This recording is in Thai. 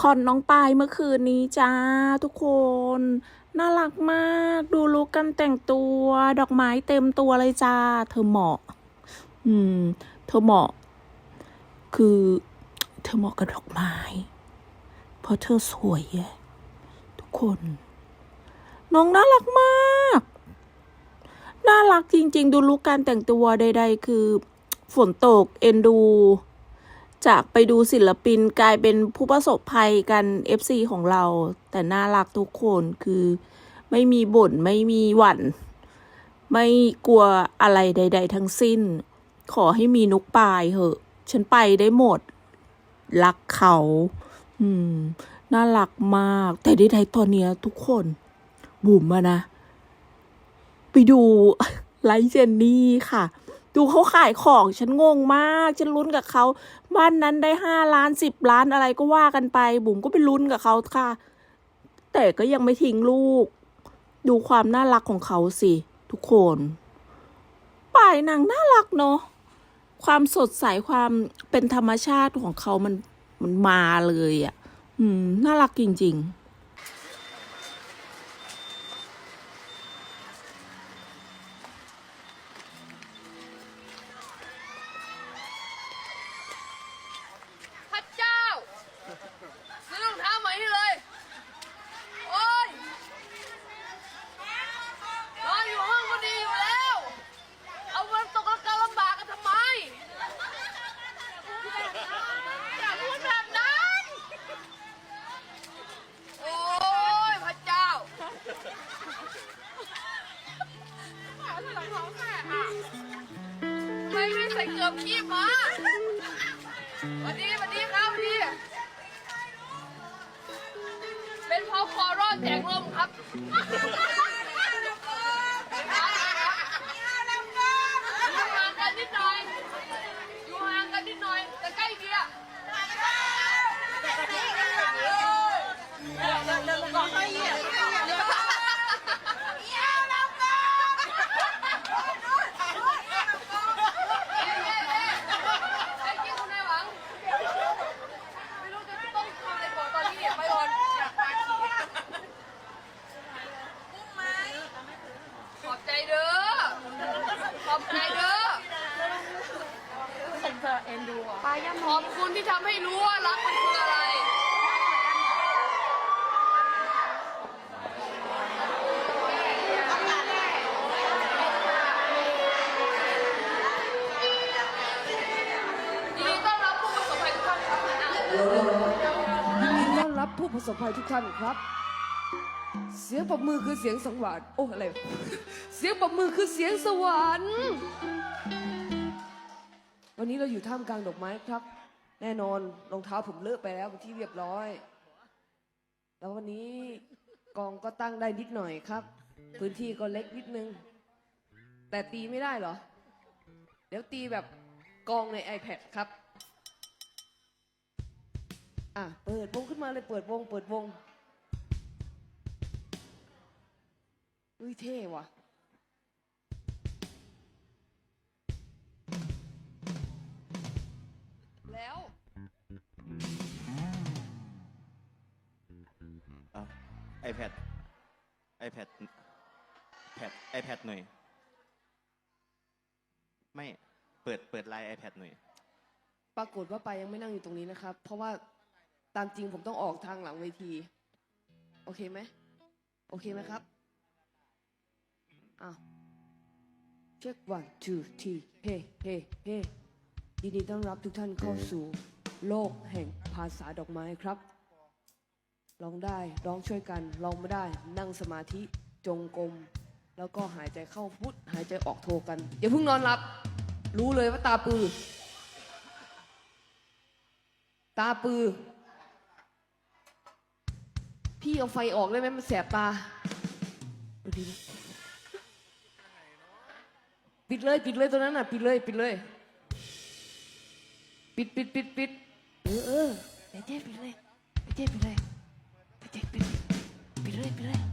คอนน้องปายเมื่อคืนนี้จ้าทุกคน น่ารักมากดูลุกกันแต่งตัว ดอกไม้เต็มตัวเลยจ้า เธอเหมาะ อืม เธอเหมาะ คือ เธอเหมาะกับดอกไม้ เพราะเธอสวยแยะทุกคน น้องน่ารักมาก น่ารักจริง ๆ ดูลุกการแต่งตัวใด ๆ คือ ฝนตกเอ็นดู จากไปดูศิลปินกลายเป็นผู้ประสบภัยกัน FC ของเรา แต่น่ารักทุกคนคือไม่มีบ่นไม่มีหวั่น ไม่กลัวอะไรใด ๆ ทั้งสิ้น ขอให้มีนกปลายเหอะ ฉันไปได้หมด รักเขา อืม น่ารักมาก แต่ใดๆตอนเนี้ยทุกคนบุ๋มอะนะ ไปดูไลฟ์เจนนี่ค่ะ ดูเขาขายของฉันงงมาก ฉันลุ้นกับเขา บ้านนั้นได้ห้าล้านสิบล้านอะไรก็ว่ากันไป บุ๋มก็ไปลุ้นกับเขาค่ะ แต่ก็ยังไม่ทิ้งลูก ดูความน่ารักของเขาสิ ทุกคนป่ายนางน่ารักเนาะความสดใสความเป็นธรรมชาติของเขามันมันมาเลยอะ่ะ อืม น่ารักจริง ๆ พระเจ้าซื้อรองเท้าใหม่ให้เลย โอ้ยนอนอยู่ห้องก็ดีอยู่แล้ว เอาเงินตกละกันลำบากกันทำไม อย่าพูดแบบนั้น โอ้ยพระเจ้า ทำไมไม่ใส่เกือบขี้มาสวัสดีสวัสดีครับสวัสดีเป็นเพราะคอรอนแจกลมครับอยู่ห่างกันนิดหน่อย อยู่ห่างกันนิดหน่อย แต่ใกล้เคียงไอ้ที่คุณนายหวัง ไม่รู้จะต้องทำอะไรก่อนตอนนี้ไปก่อนขอบใจเด้อ ขอบใจเด้อ ขอบคุณที่ทำให้รู้ว่ารักมันคืออะไร ยินดีต้อนรับผู้ประสบภัยทุกท่านครับยินดีต้อนรับผู้ประสบภัยทุกท่านครับ เสียงปรบมือคือเสียงสวรรค์โอ้อะไร เสียงปรบมือคือเสียงสวรรค์วั นี้เราอยู่ท่ามกลางดอกไม้ครับ แน่นอนรองเท้าผมเลอะไปแล้วเป็นที่เรียบร้อย แล้ววันนี้กองก็ตั้งได้นิดหน่อยครับ พื้นที่ก็เล็กนิดนึง แต่ตีไม่ได้เหรอ เดี๋ยวตีแบบกองใน iPad ครับ อะ เปิดวงขึ้นมาเลยเปิดวง เปิดวงอุ้ยเท่ว่ะ iPad iPad แพด iPad หน่อย ไม่เปิดเปิดไลน์ iPad หน่อย ปรากฏว่าไปยยังไม่นั่งอยู่ตรงนี้นะครับ เพราะว่าตามจริงผมต้องออกทางหลังเวที โอเคไหมโอเคไหมครับอ้าวเช็ค one two three เฮ้เฮ้เฮ้ยินดีต้อนรับทุกท่านเข้าสู่โลกแห่งภาษาดอกไม้ครับ ร้องได้ร้องช่วยกันร้องไม่ได้ นั่งสมาธิจงกรมแล้วก็หายใจเข้าพุทหายใจออกโทกันอย่าเพิ่งนอนหลับ รู้เลยว่าตาปือ ตาปือ พี่เอาไฟออกได้ไหมมันแสบตาเอาดีปิดเลยปิดเลยตัวนั้นน่ะ ปิดเลยปิดเลย ปิดปิดปิดปิดเออเออเดี๋ยวเจ๊ปิดเลยเจ๊ปิดเลย เจ๊